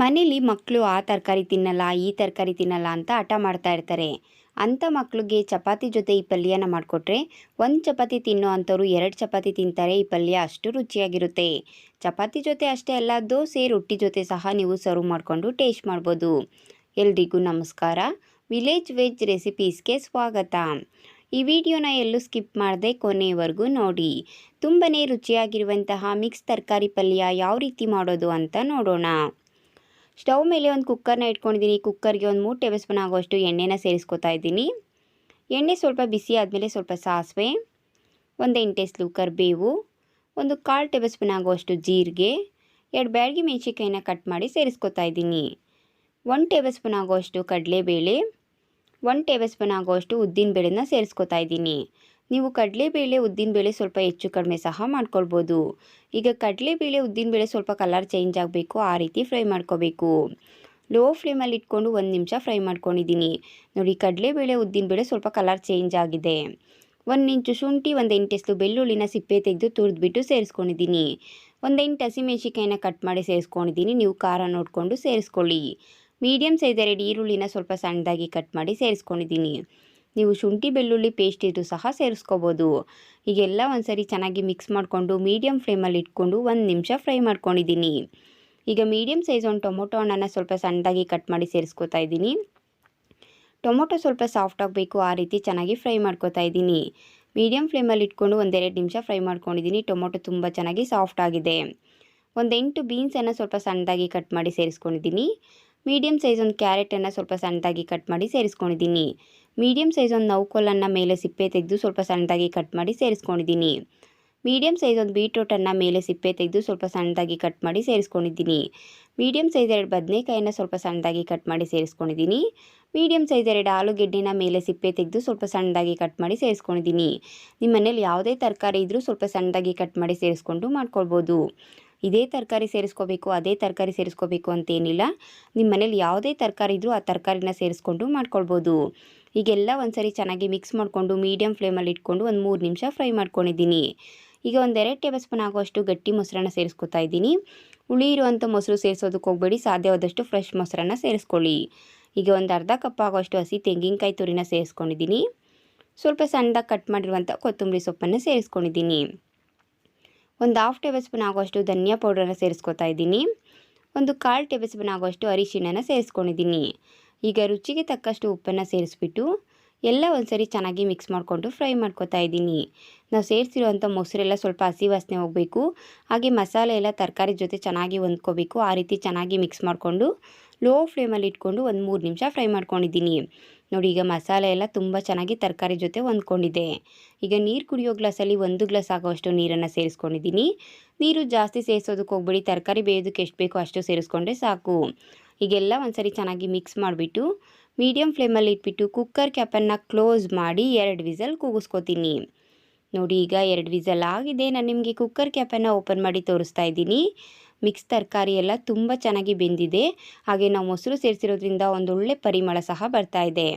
ಮನೇಲಿ ಮಕ್ಕಳು ಆ ತರಕಾರಿ ತಿನ್ನಲ್ಲ, ಈ ತರಕಾರಿ ತಿನ್ನಲ್ಲ ಅಂತ ಹಠ ಮಾಡ್ತಾ ಇರ್ತಾರೆ. ಅಂಥ ಮಕ್ಕಳಿಗೆ ಚಪಾತಿ ಜೊತೆ ಈ ಪಲ್ಯನ ಮಾಡಿಕೊಟ್ರೆ ಒಂದು ಚಪಾತಿ ತಿನ್ನೋ ಅಂಥವ್ರು ಎರಡು ಚಪಾತಿ ತಿಂತಾರೆ, ಈ ಪಲ್ಯ ಅಷ್ಟು ರುಚಿಯಾಗಿರುತ್ತೆ. ಚಪಾತಿ ಜೊತೆ ಅಷ್ಟೇ ಅಲ್ಲ, ದೋಸೆ, ರೊಟ್ಟಿ ಜೊತೆ ಸಹ ನೀವು ಸರ್ವ್ ಮಾಡಿಕೊಂಡು ಟೇಸ್ಟ್ ಮಾಡ್ಬೋದು. ಎಲ್ರಿಗೂ ನಮಸ್ಕಾರ. ವಿಲೇಜ್ ವೆಜ್ ರೆಸಿಪೀಸ್ಗೆ ಸ್ವಾಗತ. ಈ ವಿಡಿಯೋನ ಎಲ್ಲೂ ಸ್ಕಿಪ್ ಮಾಡದೆ ಕೊನೆಯವರೆಗೂ ನೋಡಿ. ತುಂಬನೇ ರುಚಿಯಾಗಿರುವಂತಹ ಮಿಕ್ಸ್ ತರಕಾರಿ ಪಲ್ಯ ಯಾವ ರೀತಿ ಮಾಡೋದು ಅಂತ ನೋಡೋಣ. ಸ್ಟವ್ ಮೇಲೆ ಒಂದು ಕುಕ್ಕರ್ನ ಇಟ್ಕೊಂಡಿದ್ದೀನಿ. ಕುಕ್ಕರ್ಗೆ ಒಂದು ಮೂರು ಟೇಬಲ್ ಸ್ಪೂನ್ ಆಗುವಷ್ಟು ಎಣ್ಣೆನ ಸೇರಿಸ್ಕೊತಾ ಇದ್ದೀನಿ. ಎಣ್ಣೆ ಸ್ವಲ್ಪ ಬಿಸಿ ಆದಮೇಲೆ ಸ್ವಲ್ಪ ಸಾಸಿವೆ, ಒಂದು ಎಂಟೆಸ್ಲು ಕರಿಬೇವು, ಒಂದು ಕಾಲು ಟೇಬಲ್ ಸ್ಪೂನ್ ಆಗುವಷ್ಟು ಜೀರಿಗೆ, ಎರಡು ಬ್ಯಾಳ್ಗೆ ಮೆಣಸಿಕಾಯಿನ ಕಟ್ ಮಾಡಿ ಸೇರಿಸ್ಕೊತಾ ಇದ್ದೀನಿ. ಒಂದು ಟೇಬಲ್ ಸ್ಪೂನ್ ಆಗುವಷ್ಟು ಕಡಲೆಬೇಳೆ ಒನ್ ಟೇಬಲ್ ಸ್ಪೂನ್ ಆಗುವಷ್ಟು ಉದ್ದಿನಬೇಳೆನ ಸೇರಿಸ್ಕೊತಾ ಇದ್ದೀನಿ. ನೀವು ಕಡಲೆಬೇಳೆ ಉದ್ದಿನಬೇಳೆ ಸ್ವಲ್ಪ ಹೆಚ್ಚು ಕಡಿಮೆ ಸಹ ಮಾಡ್ಕೊಳ್ಬೋದು. ಈಗ ಕಡಲೆಬೇಳೆ ಉದ್ದಿನಬೇಳೆ ಸ್ವಲ್ಪ ಕಲರ್ ಚೇಂಜ್ ಆಗಬೇಕು, ಆ ರೀತಿ ಫ್ರೈ ಮಾಡ್ಕೋಬೇಕು. ಲೋ ಫ್ಲೇಮಲ್ಲಿ ಇಟ್ಕೊಂಡು ಒಂದು ನಿಮಿಷ ಫ್ರೈ ಮಾಡ್ಕೊಂಡಿದ್ದೀನಿ. ನೋಡಿ ಕಡಲೆಬೇಳೆ ಉದ್ದಿನಬೇಳೆ ಸ್ವಲ್ಪ ಕಲರ್ ಚೇಂಜ್ ಆಗಿದೆ. ಒಂದು ಇಂಚು ಶುಂಠಿ, ಒಂದು ಎಂಟೆಸ್ಲು ಬೆಳ್ಳುಳ್ಳಿನ ಸಿಪ್ಪೆ ತೆಗೆದು ತುರಿದ್ಬಿಟ್ಟು ಸೇರಿಸ್ಕೊಂಡಿದ್ದೀನಿ. ಒಂದು ಎಂಟು ಹಸಿಮೆಣ್ಸಿಕಾಯಿನ ಕಟ್ ಮಾಡಿ ಸೇರಿಸ್ಕೊಂಡಿದ್ದೀನಿ. ನೀವು ಖಾರ ನೋಡಿಕೊಂಡು ಸೇರಿಸ್ಕೊಳ್ಳಿ. ಮೀಡಿಯಮ್ ಸೈಜ್ ಎರಡು ಈರುಳ್ಳಿನ ಸ್ವಲ್ಪ ಸಣ್ಣದಾಗಿ ಕಟ್ ಮಾಡಿ ಸೇರಿಸ್ಕೊಂಡಿದ್ದೀನಿ. ನೀವು ಶುಂಠಿ ಬೆಳ್ಳುಳ್ಳಿ ಪೇಸ್ಟ್ ಇದು ಸಹ ಸೇರಿಸ್ಕೋಬೋದು. ಈಗೆಲ್ಲ ಒಂದ್ಸರಿ ಚೆನ್ನಾಗಿ ಮಿಕ್ಸ್ ಮಾಡಿಕೊಂಡು ಮೀಡಿಯಮ್ ಫ್ಲೇಮಲ್ಲಿ ಇಟ್ಕೊಂಡು ಒಂದು ನಿಮಿಷ ಫ್ರೈ ಮಾಡ್ಕೊಂಡಿದ್ದೀನಿ. ಈಗ ಮೀಡಿಯಮ್ ಸೈಜ್ ಒಂದು ಟೊಮೊಟೊ ಹಣ್ಣನ್ನು ಸ್ವಲ್ಪ ಸಣ್ಣದಾಗಿ ಕಟ್ ಮಾಡಿ ಸೇರಿಸ್ಕೊತಾ ಇದ್ದೀನಿ. ಟೊಮೊಟೊ ಸ್ವಲ್ಪ ಸಾಫ್ಟ್ ಆಗಬೇಕು, ಆ ರೀತಿ ಚೆನ್ನಾಗಿ ಫ್ರೈ ಮಾಡ್ಕೋತಾ ಇದ್ದೀನಿ. ಮೀಡಿಯಮ್ ಫ್ಲೇಮಲ್ಲಿ ಇಟ್ಕೊಂಡು ಒಂದೆರಡು ನಿಮಿಷ ಫ್ರೈ ಮಾಡ್ಕೊಂಡಿದ್ದೀನಿ, ಟೊಮೊಟೊ ತುಂಬ ಚೆನ್ನಾಗಿ ಸಾಫ್ಟ್ ಆಗಿದೆ. ಒಂದೆಂಟು ಬೀನ್ಸನ್ನು ಸ್ವಲ್ಪ ಸಣ್ಣದಾಗಿ ಕಟ್ ಮಾಡಿ ಸೇರಿಸ್ಕೊಂಡಿದ್ದೀನಿ. ಮೀಡಿಯಮ್ ಸೈಜ್ ಒಂದು ಕ್ಯಾರೆಟನ್ನು ಸ್ವಲ್ಪ ಸಣ್ಣದಾಗಿ ಕಟ್ ಮಾಡಿ ಸೇರಿಸ್ಕೊಂಡಿದ್ದೀನಿ. ಮೀಡಿಯಮ್ ಸೈಜ್ ಒಂದು ನೌಕೋಲನ್ನು ಮೇಲೆ ಸಿಪ್ಪೆ ತೆಗೆದು ಸ್ವಲ್ಪ ಸಣ್ಣದಾಗಿ ಕಟ್ ಮಾಡಿ ಸೇರಿಸ್ಕೊಂಡಿದ್ದೀನಿ. ಮೀಡಿಯಮ್ ಸೈಜ್ ಒಂದು ಬೀಟ್ರೋಟನ್ನು ಮೇಲೆ ಸಿಪ್ಪೆ ತೆಗೆದು ಸ್ವಲ್ಪ ಸಣ್ಣದಾಗಿ ಕಟ್ ಮಾಡಿ ಸೇರಿಸ್ಕೊಂಡಿದ್ದೀನಿ. ಮೀಡಿಯಮ್ ಸೈಜ್ ಎರಡು ಬದನೆಕಾಯಿನ ಸ್ವಲ್ಪ ಸಣ್ಣದಾಗಿ ಕಟ್ ಮಾಡಿ ಸೇರಿಸ್ಕೊಂಡಿದ್ದೀನಿ. ಮೀಡಿಯಂ ಸೈಜ್ ಎರಡು ಆಲೂಗೆಡ್ಡೆನ ಮೇಲೆ ಸಿಪ್ಪೆ ತೆಗೆದು ಸ್ವಲ್ಪ ಸಣ್ಣದಾಗಿ ಕಟ್ ಮಾಡಿ ಸೇರಿಸ್ಕೊಂಡಿದ್ದೀನಿ. ನಿಮ್ಮ ಮನೇಲಿ ಯಾವುದೇ ತರಕಾರಿ ಇದ್ದರೂ ಸ್ವಲ್ಪ ಸಣ್ಣದಾಗಿ ಕಟ್ ಮಾಡಿ ಸೇರಿಸ್ಕೊಂಡು ಮಾಡ್ಕೊಳ್ಬೋದು. ಇದೇ ತರಕಾರಿ ಸೇರಿಸ್ಕೋಬೇಕು, ಅದೇ ತರಕಾರಿ ಸೇರಿಸ್ಕೋಬೇಕು ಅಂತೇನಿಲ್ಲ. ನಿಮ್ಮ ಮನೇಲಿ ಯಾವುದೇ ತರಕಾರಿ ಇದ್ದರೂ ಆ ತರಕಾರಿನ ಸೇರಿಸ್ಕೊಂಡು ಮಾಡ್ಕೊಳ್ಬೋದು. ಈಗೆಲ್ಲ ಒಂದ್ಸರಿ ಚೆನ್ನಾಗಿ ಮಿಕ್ಸ್ ಮಾಡಿಕೊಂಡು ಮೀಡಿಯಮ್ ಫ್ಲೇಮಲ್ಲಿ ಇಟ್ಕೊಂಡು ಒಂದು ಮೂರು ನಿಮಿಷ ಫ್ರೈ ಮಾಡ್ಕೊಂಡಿದ್ದೀನಿ. ಈಗ ಒಂದೆರಡು ಟೇಬಲ್ ಸ್ಪೂನ್ ಆಗುವಷ್ಟು ಗಟ್ಟಿ ಮೊಸರನ್ನ ಸೇರಿಸ್ಕೊತಾ ಇದ್ದೀನಿ. ಹುಳಿ ಇರುವಂಥ ಮೊಸರು ಸೇರಿಸೋದಕ್ಕೆ ಹೋಗಬೇಡಿ, ಸಾಧ್ಯವಾದಷ್ಟು ಫ್ರೆಶ್ ಮೊಸರನ್ನ ಸೇರಿಸ್ಕೊಳ್ಳಿ. ಈಗ ಒಂದು ಅರ್ಧ ಕಪ್ ಆಗುವಷ್ಟು ಹಸಿ ತೆಂಗಿನಕಾಯಿ ತುರಿನ ಸೇರಿಸ್ಕೊಂಡಿದ್ದೀನಿ. ಸ್ವಲ್ಪ ಸಣ್ಣದಾಗಿ ಕಟ್ ಮಾಡಿರುವಂಥ ಕೊತ್ತಂಬರಿ ಸೊಪ್ಪನ್ನು ಸೇರಿಸ್ಕೊಂಡಿದ್ದೀನಿ. ಒಂದು ಹಾಫ್ ಟೇಬಲ್ ಸ್ಪೂನ್ ಆಗುವಷ್ಟು ಧನಿಯಾ ಪೌಡರನ್ನು ಸೇರಿಸ್ಕೊತಾ ಇದ್ದೀನಿ. ಒಂದು ಕಾಲು ಟೇಬಲ್ ಸ್ಪೂನ್ ಆಗುವಷ್ಟು ಅರಿಶಿಣನ ಸೇರಿಸ್ಕೊಂಡಿದ್ದೀನಿ. ಈಗ ರುಚಿಗೆ ತಕ್ಕಷ್ಟು ಉಪ್ಪನ್ನು ಸೇರಿಸ್ಬಿಟ್ಟು ಎಲ್ಲ ಒಂದ್ಸರಿ ಚೆನ್ನಾಗಿ ಮಿಕ್ಸ್ ಮಾಡಿಕೊಂಡು ಫ್ರೈ ಮಾಡ್ಕೊತಾ ಇದ್ದೀನಿ. ನಾವು ಸೇರಿಸಿರುವಂಥ ಮೊಸರೆಲ್ಲ ಸ್ವಲ್ಪ ಹಸಿ ವಾಸನೆ ಹೋಗಬೇಕು. ಹಾಗೆ ಮಸಾಲೆ ಎಲ್ಲ ತರಕಾರಿ ಜೊತೆ ಚೆನ್ನಾಗಿ ಹೊಂದ್ಕೋಬೇಕು. ಆ ರೀತಿ ಚೆನ್ನಾಗಿ ಮಿಕ್ಸ್ ಮಾಡಿಕೊಂಡು ಲೋ ಫ್ಲೇಮಲ್ಲಿ ಇಟ್ಕೊಂಡು ಒಂದು ಮೂರು ನಿಮಿಷ ಫ್ರೈ ಮಾಡ್ಕೊಂಡಿದ್ದೀನಿ. ನೋಡಿ, ಈಗ ಮಸಾಲೆ ಎಲ್ಲ ತುಂಬ ಚೆನ್ನಾಗಿ ತರಕಾರಿ ಜೊತೆ ಹೊಂದ್ಕೊಂಡಿದೆ. ಈಗ ನೀರು ಕುಡಿಯೋ ಗ್ಲಾಸಲ್ಲಿ ಒಂದು ಗ್ಲಾಸ್ ಆಗೋಷ್ಟು ನೀರನ್ನು ಸೇರಿಸ್ಕೊಂಡಿದ್ದೀನಿ. ನೀರು ಜಾಸ್ತಿ ಸೇರಿಸೋದಕ್ಕೆ ಹೋಗ್ಬೇಡಿ. ತರಕಾರಿ ಬೇಯೋದಕ್ಕೆ ಎಷ್ಟು ಬೇಕೋ ಅಷ್ಟು ಸೇರಿಸ್ಕೊಂಡ್ರೆ ಸಾಕು. ಈಗೆಲ್ಲ ಒಂದ್ಸರಿ ಚೆನ್ನಾಗಿ ಮಿಕ್ಸ್ ಮಾಡಿಬಿಟ್ಟು ಮೀಡಿಯಮ್ ಫ್ಲೇಮಲ್ಲಿ ಇಟ್ಬಿಟ್ಟು ಕುಕ್ಕರ್ ಕ್ಯಾಪನ್ನು ಕ್ಲೋಸ್ ಮಾಡಿ ಎರಡು ವಿಸಲ್ ಕೂಗಿಸ್ಕೊತೀನಿ. ನೋಡಿ ಈಗ ಎರಡು ವಿಸಲ್ ಆಗಿದೆ. ನಾನು ನಿಮಗೆ ಕುಕ್ಕರ್ ಕ್ಯಾಪನ್ನು ಓಪನ್ ಮಾಡಿ ತೋರಿಸ್ತಾ ಇದ್ದೀನಿ. ಮಿಕ್ಸ್ ತರಕಾರಿ ಎಲ್ಲ ತುಂಬ ಚೆನ್ನಾಗಿ ಬೆಂದಿದೆ. ಹಾಗೆ ನಾವು ಮೊಸರು ಸೇರಿಸಿರೋದ್ರಿಂದ ಒಂದೊಳ್ಳೆ ಪರಿಮಳ ಸಹ ಬರ್ತಾ ಇದೆ.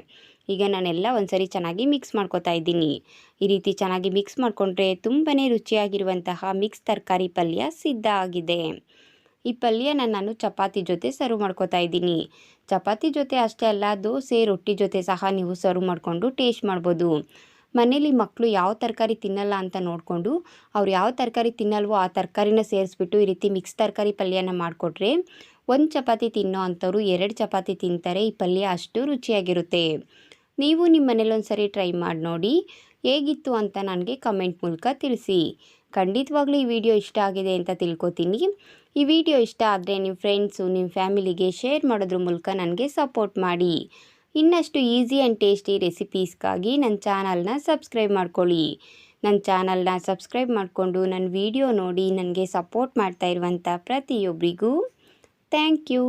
ಈಗ ನಾನೆಲ್ಲ ಒಂದ್ಸರಿ ಚೆನ್ನಾಗಿ ಮಿಕ್ಸ್ ಮಾಡ್ಕೊತಾ ಇದ್ದೀನಿ. ಈ ರೀತಿ ಚೆನ್ನಾಗಿ ಮಿಕ್ಸ್ ಮಾಡಿಕೊಂಡ್ರೆ ತುಂಬಾ ರುಚಿಯಾಗಿರುವಂತಹ ಮಿಕ್ಸ್ ತರಕಾರಿ ಪಲ್ಯ ಸಿದ್ಧ ಆಗಿದೆ. ಈ ಪಲ್ಯನ ನಾನು ಚಪಾತಿ ಜೊತೆ ಸರ್ವ್ ಮಾಡ್ಕೋತಾ ಇದ್ದೀನಿ. ಚಪಾತಿ ಜೊತೆ ಅಷ್ಟೇ ಅಲ್ಲ, ದೋಸೆ, ರೊಟ್ಟಿ ಜೊತೆ ಸಹ ನೀವು ಸರ್ವ್ ಮಾಡಿಕೊಂಡು ಟೇಸ್ಟ್ ಮಾಡ್ಬೋದು. ಮನೇಲಿ ಮಕ್ಕಳು ಯಾವ ತರಕಾರಿ ತಿನ್ನಲ್ಲ ಅಂತ ನೋಡಿಕೊಂಡು ಅವ್ರು ಯಾವ ತರಕಾರಿ ತಿನ್ನಲ್ವೋ ಆ ತರಕಾರಿನ ಸೇರಿಸ್ಬಿಟ್ಟು ಈ ರೀತಿ ಮಿಕ್ಸ್ ತರಕಾರಿ ಪಲ್ಯನ ಮಾಡಿಕೊಟ್ರೆ ಒಂದು ಚಪಾತಿ ತಿನ್ನೋ ಅಂಥವ್ರು ಎರಡು ಚಪಾತಿ ತಿಂತಾರೆ, ಈ ಪಲ್ಯ ಅಷ್ಟು ರುಚಿಯಾಗಿರುತ್ತೆ. ನೀವು ನಿಮ್ಮ ಮನೇಲಿ ಒಂದು ಸರಿ ಟ್ರೈ ಮಾಡಿ ನೋಡಿ, ಹೇಗಿತ್ತು ಅಂತ ನನಗೆ ಕಮೆಂಟ್ ಮೂಲಕ ತಿಳಿಸಿ. ಖಂಡಿತವಾಗ್ಲೂ ಈ ವಿಡಿಯೋ ಇಷ್ಟ ಆಗಿದೆ ಅಂತ ತಿಳ್ಕೊತೀನಿ. ಈ ವಿಡಿಯೋ ಇಷ್ಟ ಆದರೆ ನಿಮ್ಮ ಫ್ರೆಂಡ್ಸು ನಿಮ್ಮ ಫ್ಯಾಮಿಲಿಗೆ ಶೇರ್ ಮಾಡೋದ್ರ ಮೂಲಕ ನನಗೆ ಸಪೋರ್ಟ್ ಮಾಡಿ. ಇನ್ನಷ್ಟು ಈಸಿ ಆ್ಯಂಡ್ ಟೇಸ್ಟಿ ರೆಸಿಪೀಸ್ಗಾಗಿ ನನ್ನ ಚಾನಲ್ನ ಸಬ್ಸ್ಕ್ರೈಬ್ ಮಾಡ್ಕೊಳ್ಳಿ. ನನ್ನ ಚಾನಲ್ನ ಸಬ್ಸ್ಕ್ರೈಬ್ ಮಾಡಿಕೊಂಡು ನನ್ನ ವಿಡಿಯೋ ನೋಡಿ ನನಗೆ ಸಪೋರ್ಟ್ ಮಾಡ್ತಾ ಇರುವಂಥ ಪ್ರತಿಯೊಬ್ಬರಿಗೂ ಥ್ಯಾಂಕ್ ಯು